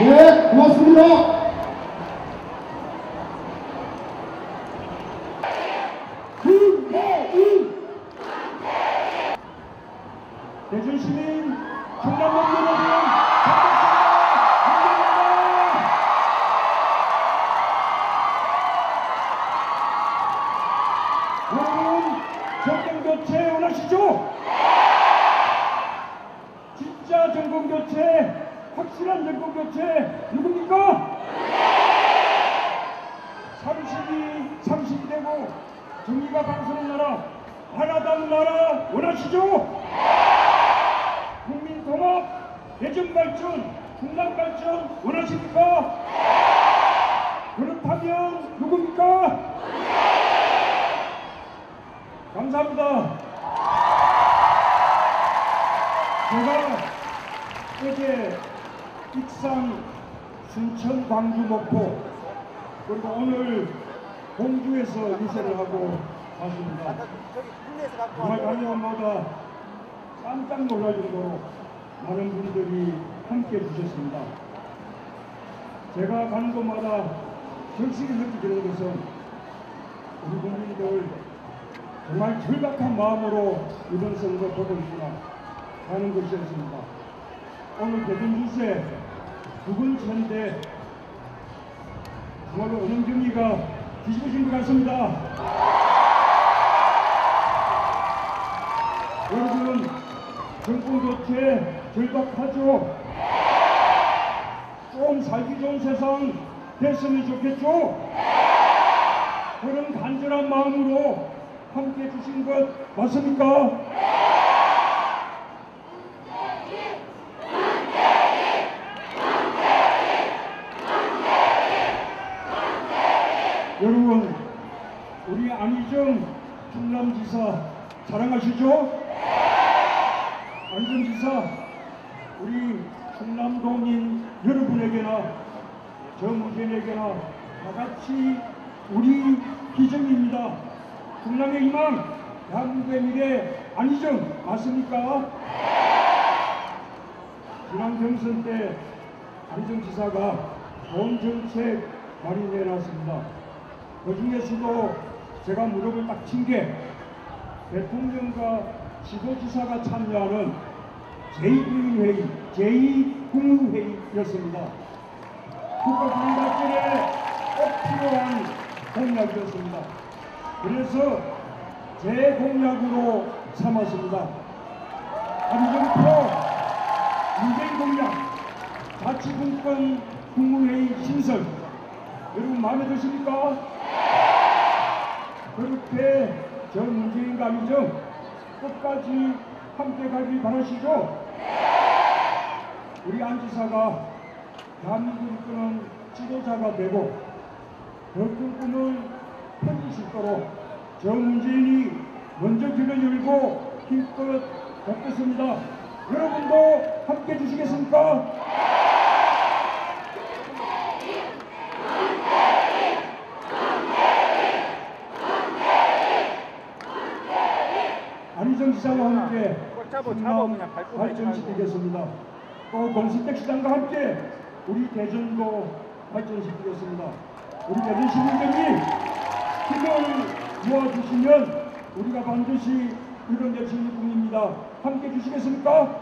네, 고맙습니다. 김혜인 대전시민 충남동 여러분. 여러분 정권교체 원하시죠? 진짜 정권교체 확실한 정권 교체 누굽니까? 30이 30이 되고 정의가 강서는 나라 하나당 나라 원하시죠? 국민 통합, 대전 발전, 충남 발전 원하십니까? 그렇다면 누굽니까? 감사합니다. 제가 어제 익산, 순천, 광주, 목포 그리고 오늘 공주에서 유세를 하고 왔습니다. 정말 곳마다 깜짝 놀랄 정도로 많은 분들이 함께 해주셨습니다. 제가 가는 곳마다 절실히 느끼는 것은 우리 국민들 정말 절박한 마음으로 이번 선거 보고 있구나 하는 것이었습니다. 오늘 대전 유세 두분 천대 정말로 은행정리가 뒤집어진 것 같습니다. 여러분 정권 교체 절박하죠? 좀 살기 좋은 세상 됐으면 좋겠죠? 그런 간절한 마음으로 함께 해주신 것 맞습니까? 여러분 우리 안희정 충남지사 사랑하시죠? 안전지사 우리 충남도민 여러분에게나 정우진에게나 다 같이 우리 기정입니다. 충남의 희망, 대한민국의 미래 안희정 맞습니까? 지난 경선 때 안희정 지사가 좋은 정책 많이 내놨습니다. 그 중에서도 제가 무릎을 딱 친 게 대통령과 지도지사가 참여하는 제2국민회의, 제2국무회의였습니다. 국가국민 발전에 꼭 필요한 공약이었습니다. 그래서 제 공약으로 삼았습니다. 안정표, 문재인 공약, 자치분권 국무회의 신설, 여러분 마음에 드십니까? 그렇게 저 문재인과 안정 끝까지 함께 가길 바라시죠? 우리 안 지사가 대한민국을 이끄는 지도자가 되고 더큰 꿈을 펼칠 수 있도록 저 문재인이 먼저 길을 열고 힘껏 돕겠습니다. 여러분도 함께 해주시겠습니까? 안희정 시장과 함께 그냥 밟고 발전시키겠습니다. 또 공수택 시장과 함께 우리 대전도 발전시키겠습니다. 우리 대전 시민들이 힘을 모아주시면 우리가 반드시 이런 열심히 뿐입니다. 함께 해주시겠습니까?